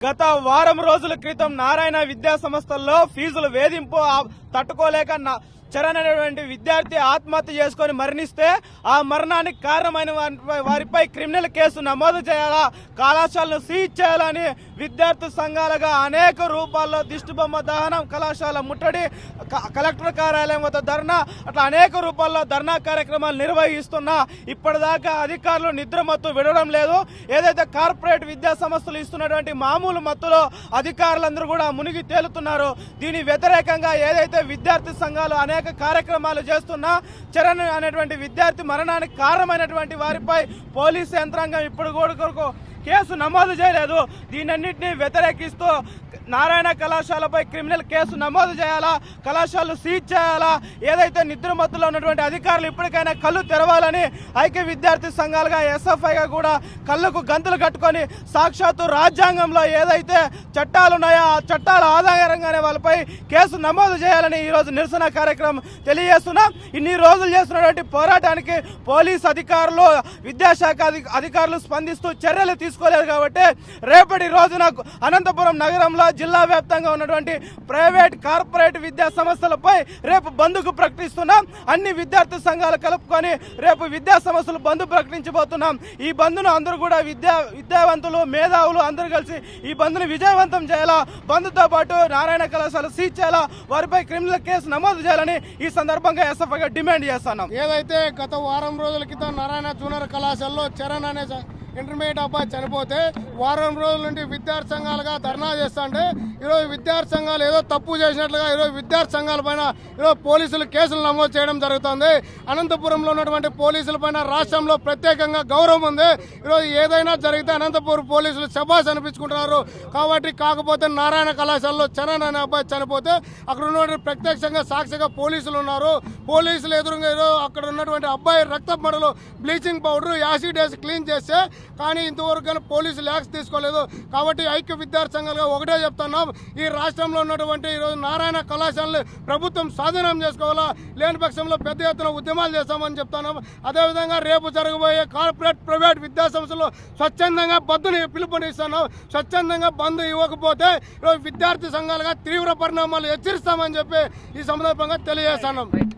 గత వారం రోజుల క్రితం నారాయణ విద్యా సంస్థల్లో ఫీజుల వేధింపు తట్టుకోలేక నా- చరణ్ అనేటువంటి విద్యార్థి ఆత్మహత్య చేసుకొని మరణిస్తే ఆ మరణానికి కారణమైన వారిపై క్రిమినల్ కేసు నమోదు చేయాలా? కళాశాలను సీజ్ చేయాలని విద్యార్థి సంఘాలుగా అనేక రూపాల్లో దిష్టిబొమ్మ దహనం కళాశాల ముట్టడి క- కలెక్టర్ కార్యాలయం వద్ద ధర్నా అట్లా అనేక రూపాల్లో ధర్నా కార్యక్రమాలు నిర్వహిస్తున్నా ఇప్పటిదాకా అధికారులు నిద్ర మత్తు విడడం లేదు. ఏదైతే కార్పొరేట్ విద్యా సంస్థలు ఇస్తున్నటువంటి మామూలు మత్తులో అధికారులందరూ కూడా మునిగి తేలుతున్నారు. దీని వ్యతిరేకంగా ఏదైతే విద్యార్థి సంఘాలు అనేక కార్యక్రమాలు చేస్తున్నా చరణ్ అనేటువంటి విద్యార్థి మరణానికి కారణమైనటువంటి వారిపై పోలీసు యంత్రాంగం ఇప్పుడు కూడా కొరకు కేసు నమోదు చేయలేదు. దీనన్నింటినీ వ్యతిరేకిస్తూ నారాయణ కళాశాలపై క్రిమినల్ కేసు నమోదు చేయాలా? కళాశాలలు సీజ్ చేయాలా? ఏదైతే నిద్రమత్తులో ఉన్నటువంటి అధికారులు ఇప్పటికైనా కళ్ళు తెరవాలని ఐక్య విద్యార్థి సంఘాలుగా ఎస్ఎఫ్ఐగా కూడా కళ్ళకు గంతులు కట్టుకొని సాక్షాత్తు రాజ్యాంగంలో ఏదైతే చట్టాలు ఉన్నాయో ఆ చట్టాల ఆధారంగానే వాళ్ళపై కేసు నమోదు చేయాలని ఈరోజు నిరసన కార్యక్రమం తెలియజేస్తున్నాం. ఇన్ని రోజులు చేస్తున్నటువంటి పోరాటానికి పోలీస్ అధికారులు విద్యాశాఖ అధికారులు స్పందిస్తూ చర్యలు తీసుకోలేదు కాబట్టి రేపటి రోజున అనంతపురం నగరంలో జిల్లా వ్యాప్తంగా ఉన్నటువంటి ప్రైవేట్ కార్పొరేట్ విద్యా సంస్థలపై రేపు బంద్కు ప్రకటిస్తున్నాం. అన్ని విద్యార్థి సంఘాలు కలుపుకొని రేపు విద్యా సంస్థలు బంద్ ప్రకటించబోతున్నాం. ఈ బంద్ను అందరూ కూడా విద్యా విద్యావంతులు మేధావులు అందరూ కలిసి ఈ బంద్ను విజయవంతం చేయాలా? బంద్తో పాటు నారాయణ కళాశాల సీజ్ చేయాలా? వారిపై క్రిమినల్ కేసు నమోదు చేయాలని ఈ సందర్భంగా ఎస్ఎఫ్ఐగా డిమాండ్ చేస్తున్నాం. ఏదైతే గత వారం రోజుల క్రితం నారాయణ జూనియర్ కళాశాలలో చరణ్ అనే ఇంటర్మీడియట్ అబ్బాయి చనిపోతే వారం రోజుల నుండి విద్యార్థి సంఘాలుగా ధర్నా చేస్తుంటే ఈరోజు విద్యార్థి సంఘాలు ఏదో తప్పు చేసినట్లుగా ఈరోజు విద్యార్థి సంఘాల పైన ఈరోజు పోలీసులు కేసులు నమోదు చేయడం జరుగుతుంది. అనంతపురంలో ఉన్నటువంటి పోలీసుల పైన రాష్ట్రంలో ప్రత్యేకంగా గౌరవం ఉంది. ఈరోజు ఏదైనా జరిగితే అనంతపురం పోలీసులు శబాస్ అనిపించుకుంటున్నారు. కాబట్టి కాకపోతే నారాయణ కళాశాలలో చరణ్ అనే అబ్బాయి చనిపోతే అక్కడ ఉన్నటువంటి ప్రత్యక్షంగా సాక్షిగా పోలీసులు ఉన్నారు. పోలీసులు ఎదురుగా ఏదో అక్కడ ఉన్నటువంటి అబ్బాయి రక్త మడలు బ్లీచింగ్ పౌడర్ యాసిడ్ వేసి క్లీన్ చేస్తే కానీ ఇంతవరకు కానీ పోలీసులు యాక్స్ తీసుకోలేదు. కాబట్టి ఐక్య విద్యార్థి సంఘాలుగా ఒకటే చెప్తున్నాం. ఈ రాష్ట్రంలో ఉన్నటువంటి ఈరోజు నారాయణ కళాశాలను ప్రభుత్వం స్వాధీనం చేసుకోవాలా? లేని పక్షంలో పెద్ద ఎత్తున ఉద్యమాలు చేస్తామని చెప్తాను అదేవిధంగా రేపు జరగబోయే కార్పొరేట్ ప్రైవేట్ విద్యా సంస్థలు స్వచ్ఛందంగా బంద్ని పిలుపునిస్తున్నాం. స్వచ్ఛందంగా బంద్ ఇవ్వకపోతే ఈరోజు విద్యార్థి సంఘాలుగా తీవ్ర పరిణామాలు హెచ్చరిస్తామని చెప్పి ఈ సందర్భంగా తెలియజేస్తున్నాం.